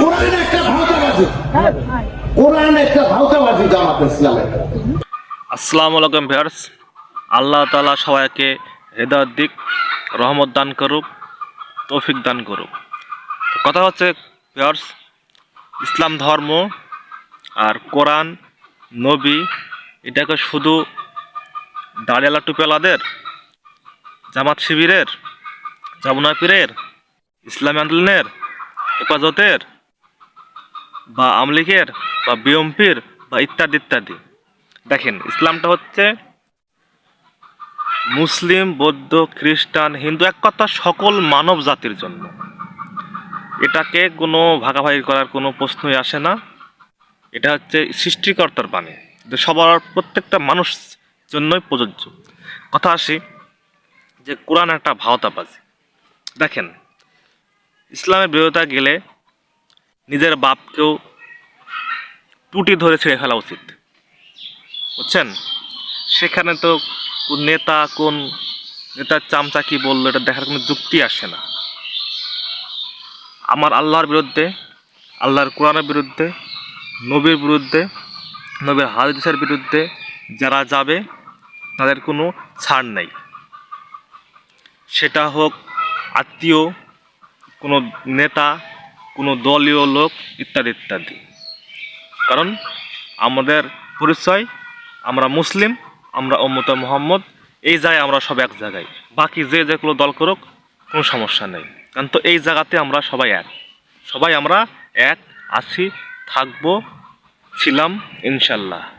কোরআন একটা ভাওতাবাজি। কোরআন একটা ভাওতাবাজি জামাত ইসলামের। আসসালামু আলাইকুম ভিউয়ার্স। আল্লাহ তাআলা সবাইকে হেদায়ত দিক রহমত দান করুক তৌফিক দান করুক। কথা হচ্ছে ভিউয়ার্স ইসলাম ধর্ম আর কোরআন নবী এটাকে শুধু দাঁড়িয়ালা টুপিওয়ালাদের জামাত শিবিরের যমুনা পীরের ইসলামী আন্দোলনের হেফাজতের বা আমলিগের, বা বিএমপির, বা ইত্যাদি ইত্যাদি। দেখেন, ইসলামটা হচ্ছে মুসলিম, বৌদ্ধ, খ্রিস্টান, হিন্দু, এক কথা সকল মানব জাতির জন্য। এটাকে কোনো ভাগাভাগি করার কোনো প্রশ্নই আসে না। এটা হচ্ছে সৃষ্টিকর্তার বাণী। সবার প্রত্যেকটা মানুষ জন্যই প্রযোজ্য। কথা আসি যে কোরআন একটা ভাওতাবাজি। দেখেন ইসলামের বিরোধিতা গেলে নিজের বাপকেও টুটি ধরে ছেড়ে ফেলা উচিত। বুঝছেন? সেখানে তো কোন নেতা, কোন নেতার চামচা কি বলল, এটা দেখার কোনো যুক্তি আসে না। আমার আল্লাহর বিরুদ্ধে, আল্লাহর কোরআনের বিরুদ্ধে, নবীর বিরুদ্ধে, নবীর হাদিসের বিরুদ্ধে যারা যাবে, তাদের কোনো ছাড় নেই। সেটা হোক আত্মীয়, কোনো নেতা কোনো দলীয় লোক ইত্যাদি ইত্যাদি। কারণ আমাদের পরিচয়, আমরা মুসলিম, আমরা অম্মত মোহাম্মদ, এই জায়গায় আমরা সব এক জায়গায়। বাকি যে যেগুলো দল করুক, কোনো সমস্যা নেই। কারণ তো এই জায়গাতে আমরা সবাই এক। সবাই আমরা এক, আছি, থাকব, ছিলাম, ইনশাল্লাহ।